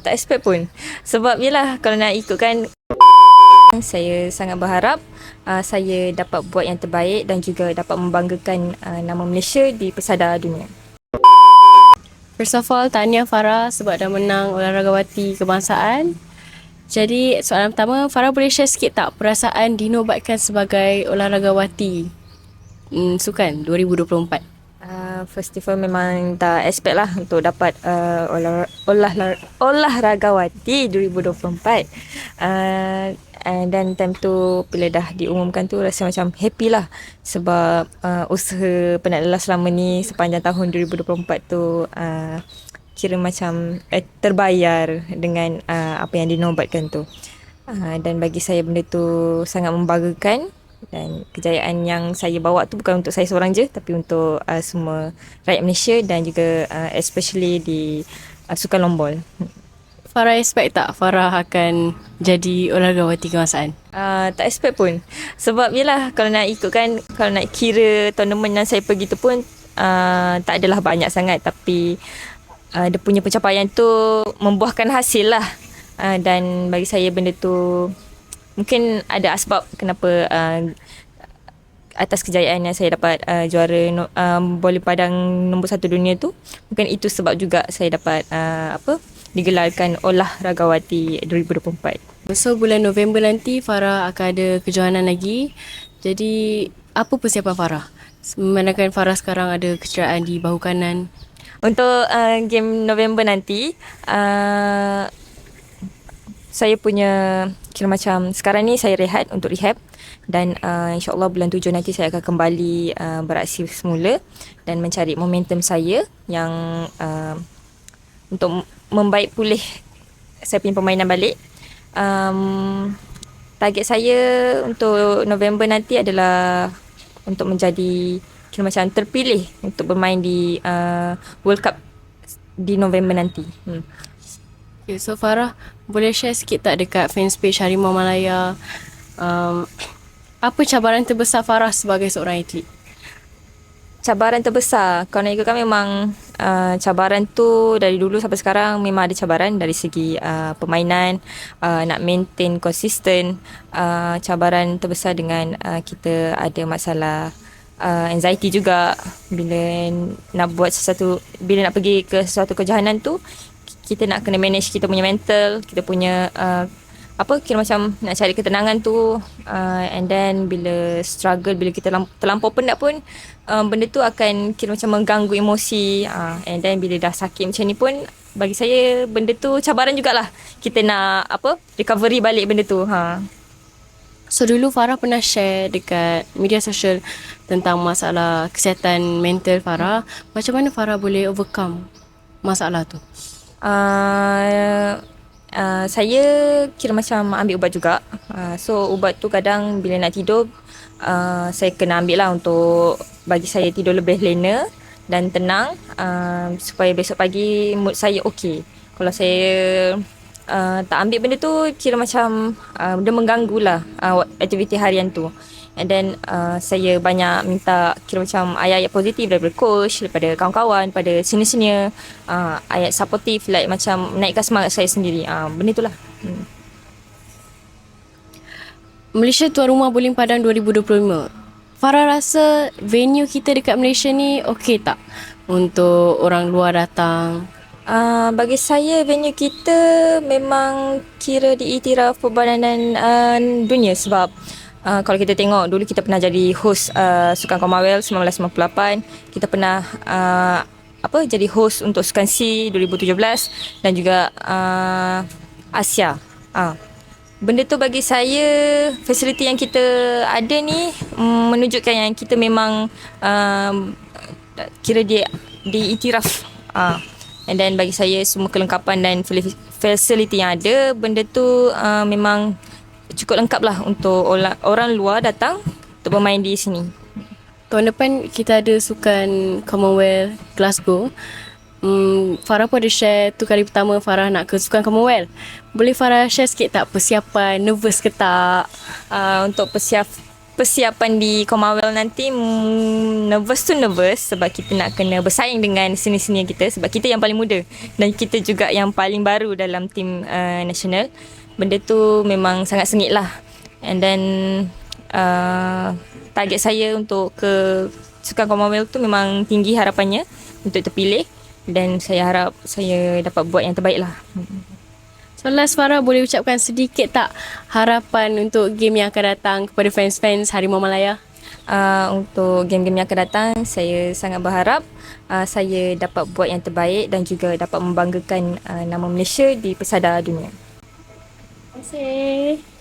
tak expect pun. Sebab yelah kalau nak ikutkan saya sangat berharap uh, saya dapat buat yang terbaik dan juga dapat membanggakan uh, nama Malaysia di pesada dunia. First of all, tahniah Farah sebab dah menang olahragawati kebangsaan. Jadi soalan pertama, Farah boleh share sikit tak perasaan dinobatkan sebagai olahragawati hmm, Sukan 2024? Uh, festival memang tak expect lah untuk dapat uh, olah, olah, olahragawati 2024. Uh, And dan time tu bila dah diumumkan tu rasa macam happy lah sebab uh, usaha penat lelah selama ni sepanjang tahun 2024 tu uh, kira macam eh, terbayar dengan uh, apa yang dinobatkan tu. Uh, dan bagi saya benda tu sangat membanggakan dan kejayaan yang saya bawa tu bukan untuk saya seorang je tapi untuk uh, semua rakyat Malaysia dan juga uh, especially di uh, Sukan Lombol. Farah expect tak Farah akan jadi olahragawati kebangsaan? Uh, tak expect pun. Sebab yelah kalau nak ikutkan, kalau nak kira tournament yang saya pergi tu pun uh, tak adalah banyak sangat tapi uh, dia punya pencapaian tu membuahkan hasil lah. Uh, dan bagi saya benda tu mungkin ada asbab kenapa uh, atas kejayaan yang saya dapat uh, juara no, um, bola padang nombor satu dunia tu mungkin itu sebab juga saya dapat uh, apa digelarkan Olahragawati 2024. So bulan November nanti Farah akan ada kejohanan lagi. Jadi apa persiapan Farah? Memandangkan Farah sekarang ada kecederaan di bahu kanan. Untuk uh, game November nanti, uh, saya punya kira macam sekarang ni saya rehat untuk rehab dan uh, insyaAllah bulan tujuh nanti saya akan kembali uh, beraksi semula dan mencari momentum saya yang uh, untuk membaik pulih saya punya permainan balik. Um, target saya untuk November nanti adalah untuk menjadi kira macam terpilih untuk bermain di uh, World Cup di November nanti. Hmm. Okay, so Farah, boleh share sikit tak dekat fans page Harimau Malaya? Um, apa cabaran terbesar Farah sebagai seorang atlet? cabaran terbesar? Kalau ikutkan memang uh, cabaran tu dari dulu sampai sekarang memang ada cabaran dari segi uh, permainan uh, nak maintain konsisten uh, cabaran terbesar dengan uh, kita ada masalah uh, anxiety juga. Bila nak buat sesuatu bila nak pergi ke sesuatu kejohanan tu kita nak kena manage kita punya mental kita punya uh, apa kira macam nak cari ketenangan tu uh, and then bila struggle bila kita terlampau penat pun uh, benda tu akan kira macam mengganggu emosi uh, and then bila dah sakit macam ni pun bagi saya benda tu cabaran jugalah kita nak apa recovery balik benda tu ha So dulu Farah pernah share dekat media sosial tentang masalah kesihatan mental Farah. Macam mana Farah boleh overcome masalah tu? Uh, Uh, saya kira macam ambil ubat juga. Uh, so ubat tu kadang bila nak tidur uh, saya kena ambil lah untuk bagi saya tidur lebih lena dan tenang uh, supaya besok pagi mood saya okey. Kalau saya uh, tak ambil benda tu kira macam uh, dia mengganggu lah uh, aktiviti harian tu. And then uh, saya banyak minta kira macam ayat-ayat positif daripada coach, daripada kawan-kawan, pada senior-senior. Uh, ayat supportive like macam naikkan semangat saya sendiri. Uh, benda itulah. Hmm. Malaysia Tuan Rumah Bowling Padang 2025. Farah rasa venue kita dekat Malaysia ni okey tak untuk orang luar datang? Uh, bagi saya venue kita memang kira diiktiraf Perbadanan uh, Dunia sebab Uh, kalau kita tengok dulu kita pernah jadi host uh, Sukan Commonwealth 1998 kita pernah uh, apa jadi host untuk Sukan C 2017 dan juga uh, Asia uh. benda tu bagi saya fasiliti yang kita ada ni um, menunjukkan yang kita memang uh, kira dia diiktiraf uh. and then bagi saya semua kelengkapan dan fasiliti yang ada benda tu uh, memang cukup lengkap lah untuk orang luar datang untuk bermain di sini. Tahun depan kita ada sukan Commonwealth Glasgow. Hmm, Farah pun ada share tu kali pertama Farah nak ke sukan Commonwealth. Boleh Farah share sikit tak persiapan, nervous ke tak? Uh, untuk persiap persiapan di Commonwealth nanti mm, nervous tu nervous sebab kita nak kena bersaing dengan senior-senior kita sebab kita yang paling muda dan kita juga yang paling baru dalam tim uh, nasional. Benda tu memang sangat sengit lah. And then uh, target saya untuk ke Sukan Commonwealth tu memang tinggi harapannya untuk terpilih dan saya harap saya dapat buat yang terbaik lah. So last Farah boleh ucapkan sedikit tak harapan untuk game yang akan datang kepada fans-fans Harimau Malaya? Uh, untuk game-game yang akan datang, saya sangat berharap uh, saya dapat buat yang terbaik dan juga dapat membanggakan uh, nama Malaysia di pesada dunia. 谢谢。